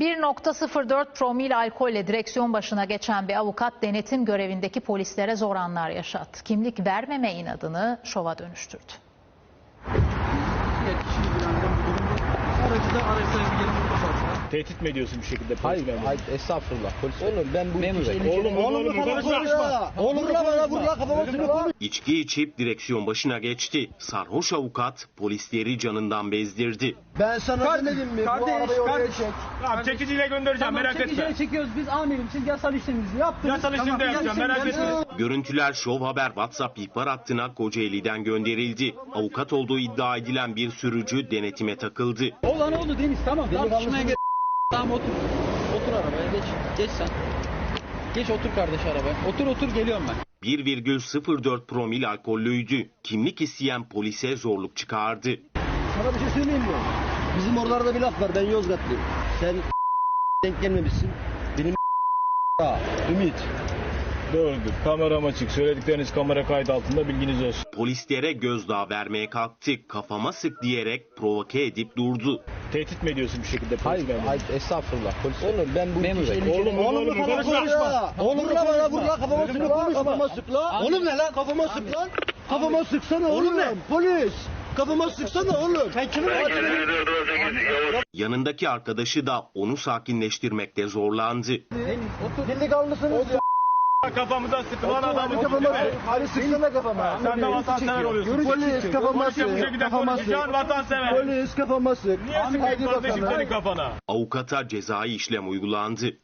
1.04 promil alkolle direksiyon başına geçen bir avukat denetim görevindeki polislere zor anlar yaşattı. Kimlik vermeme inadını şova dönüştürdü. Tehdit mi ediyorsun bir şekilde polis Hayır, memuru? hayır estağfurullah. Polis oğlum ben bu Memur bey. Oğlum, oğlum, oğlum, konuşma. Oğlum İçki içip direksiyon başına geçti. Sarhoş avukat polisleri canından bezdirdi. Ben sana Kardeş, demedim mi? kardeş, bu arabayı oraya kardeş. çek. Tamam çekiciyle göndereceğim Tamam merak etme. çekiciyi çekiyoruz biz amirim siz yasal işleminizi yaptınız. Yasal işlem de yapacağım, yasal merak etme. Görüntüler Şov Haber WhatsApp ihbar hattına Kocaeli'den gönderildi. Avukat olduğu iddia edilen bir sürücü denetime takıldı. Olan oldu Deniz tamam tartışmaya Delikanlısın. gerek Tamam otur. Otur arabaya geç. Geç sen. Geç otur kardeş arabaya. Otur otur geliyorum ben. 1,04 promil alkollüydü. Kimlik isteyen polise zorluk çıkardı. Sana bir şey söyleyeyim mi? Bizim oralarda bir laf var. Ben Yozgatlıyım. Sen denk gelmemişsin. Benim Ümit. Doğrudur. Kameram açık. Söyledikleriniz kamera kaydı altında bilginiz olsun. Polislere gözdağı vermeye kalktı. Kafama sık diyerek provoke edip durdu. Tehdit mi ediyorsun bir şekilde polis Hayır, memuru? hayır estağfurullah. Polis oğlum ben bu Memur bey. Oğlum, oğlum, oğlum, konuşma. Oğlum vurla bana vurla kafama sık lan. Kafama sık lan. Oğlum ne lan kafama sık lan. Kafama sıksana oğlum. Polis. Kafama sıksana oğlum. Sen kimi Yanındaki arkadaşı da onu sakinleştirmekte zorlandı. Delikanlısınız ya. Kafamıza sıkılan adamı. Kafama sıksana kafama. Sen de vatansever oluyorsun. Polis kafama sık. Kafama sık. vatansever. Polis kafama sık. Niye sıkıyorsun kardeşim senin kafana? Avukata cezai işlem uygulandı.